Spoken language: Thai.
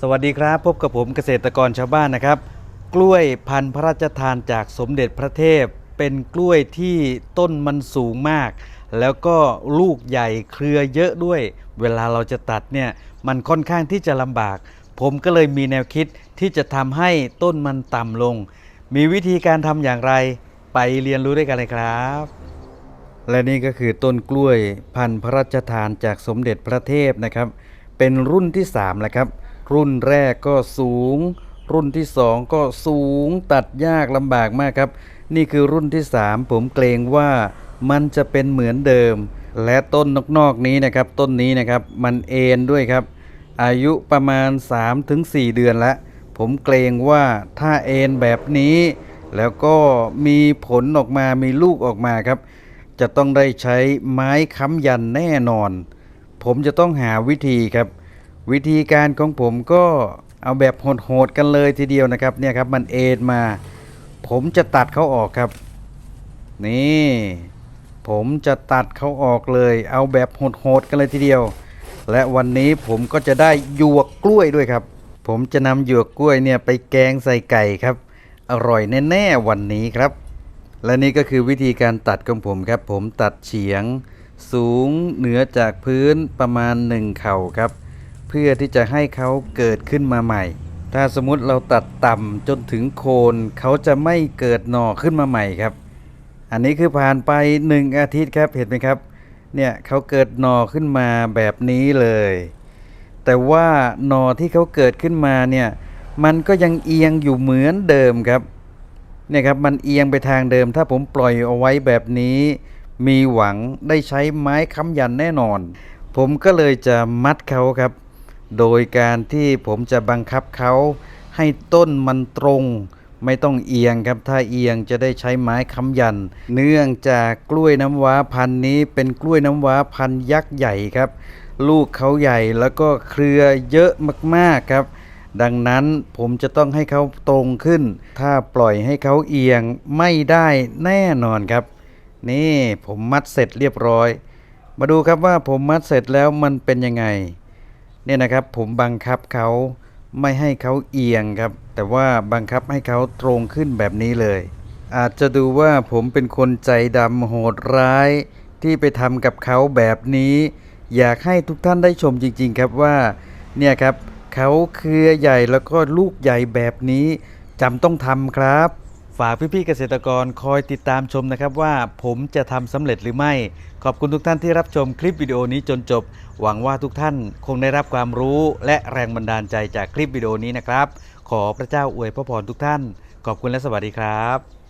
สวัสดีครับ พบกับผมเกษตรกรชาวบ้านนะครับ กล้วยพันธุ์พระราชทานจากสมเด็จพระเทพ เป็นกล้วยที่ต้นมันสูงมาก แล้วก็ลูกใหญ่เครือเยอะด้วย เวลาเราจะตัดเนี่ยมันค่อนข้างที่จะลำบาก ผมก็เลยมีแนวคิดที่จะทำให้ต้นมันต่ำลง มีวิธีการทำอย่างไรไปเรียนรู้ด้วยกันเลยครับ และนี่ก็คือต้นกล้วยพันธุ์พระราชทานจากสมเด็จพระเทพนะครับ เป็นรุ่นที่3แล้วครับ รุ่นแรกก็สูง รุ่นที่ 2 ก็สูงตัดยากลำบากมากครับ นี่คือรุ่นที่ 3 ผมเกรงว่ามันจะเป็นเหมือนเดิม และต้นนอกๆนี้นะครับ ต้นนี้นะครับมันเอ็นด้วยครับ อายุประมาณ 3-4 เดือนแล้ว ผมเกรงว่าถ้าเอ็นแบบนี้ แล้วก็มีผลออกมามีลูกออกมาครับ จะต้องได้ใช้ไม้ค้ำยันแน่นอน ผมจะต้องหาวิธีครับ วิธีการของผมก็เอาแบบโหดๆกันเลยทีเดียวนะครับเนี่ยครับมันเอ็นมา ผมจะตัดเขาออกครับ นี่ ผมจะตัดเขาออกเลย เอาแบบโหดๆกันเลยทีเดียว และวันนี้ผมก็จะได้หยวกกล้วยด้วยครับ ผมจะนำหยวกกล้วยเนี่ยไปแกงใส่ไก่ครับ อร่อยแน่ๆวันนี้ครับ และนี่ก็คือวิธีการตัดของผมครับ ผมตัดเฉียง สูงเหนือจากพื้นประมาณหนึ่งเข่าครับ เพื่อที่จะให้เขาเกิดขึ้นมาใหม่ ถ้าสมมติเราตัดต่ำจนถึงโคนเขาจะไม่เกิดหน่อขึ้นมาใหม่ครับ อันนี้คือผ่านไปหนึ่งอาทิตย์ครับเห็นไหมครับ เนี่ยเขาเกิดหน่อขึ้นมาแบบนี้เลย แต่ว่าหน่อที่เขาเกิดขึ้นมาเนี่ยมันก็ยังเอียงอยู่เหมือนเดิมครับเนี่ยครับมันเอียงไปทางเดิม ถ้าผมปล่อยเอาไว้แบบนี้ มีหวังได้ใช้ไม้ค้ำยันแน่นอน ผมก็เลยจะมัดเขาครับ โดยการที่ผมจะบังคับเขาให้ต้นมันตรง ไม่ต้องเอียงครับ ถ้าเอียงจะได้ใช้ไม้ค้ำยัน เนื่องจากกล้วยน้ำว้าพันนี้เป็นกล้วยน้ำว้าพันยักษ์ใหญ่ครับ ลูกเขาใหญ่แล้วก็เครือเยอะมากๆครับ ดังนั้นผมจะต้องให้เขาตรงขึ้น ถ้าปล่อยให้เขาเอียงไม่ได้แน่นอนครับ นี่ผมมัดเสร็จเรียบร้อย มาดูครับว่าผมมัดเสร็จแล้วมันเป็นยังไง เนี่ยนะครับผมบังคับเขาไม่ให้เขาเอียงครับ แต่ว่าบังคับให้เขาตรงขึ้นแบบนี้เลย อาจจะดูว่าผมเป็นคนใจดำโหดร้าย ที่ไปทำกับเขาแบบนี้ อยากให้ทุกท่านได้ชมจริง ๆ ครับว่าเนี่ยครับเขาเครือใหญ่แล้วก็ลูกใหญ่แบบนี้จำต้องทำครับ ฝากพี่ๆเกษตรกรคอยติดตามชมนะครับว่าผมจะทำสำเร็จหรือไม่ ขอบคุณทุกท่านที่รับชมคลิปวิดีโอนี้จนจบ หวังว่าทุกท่านคงได้รับความรู้และแรงบันดาลใจจากคลิปวิดีโอนี้นะครับ ขอพระเจ้าอวยพระพรทุกท่าน ขอบคุณและสวัสดีครับ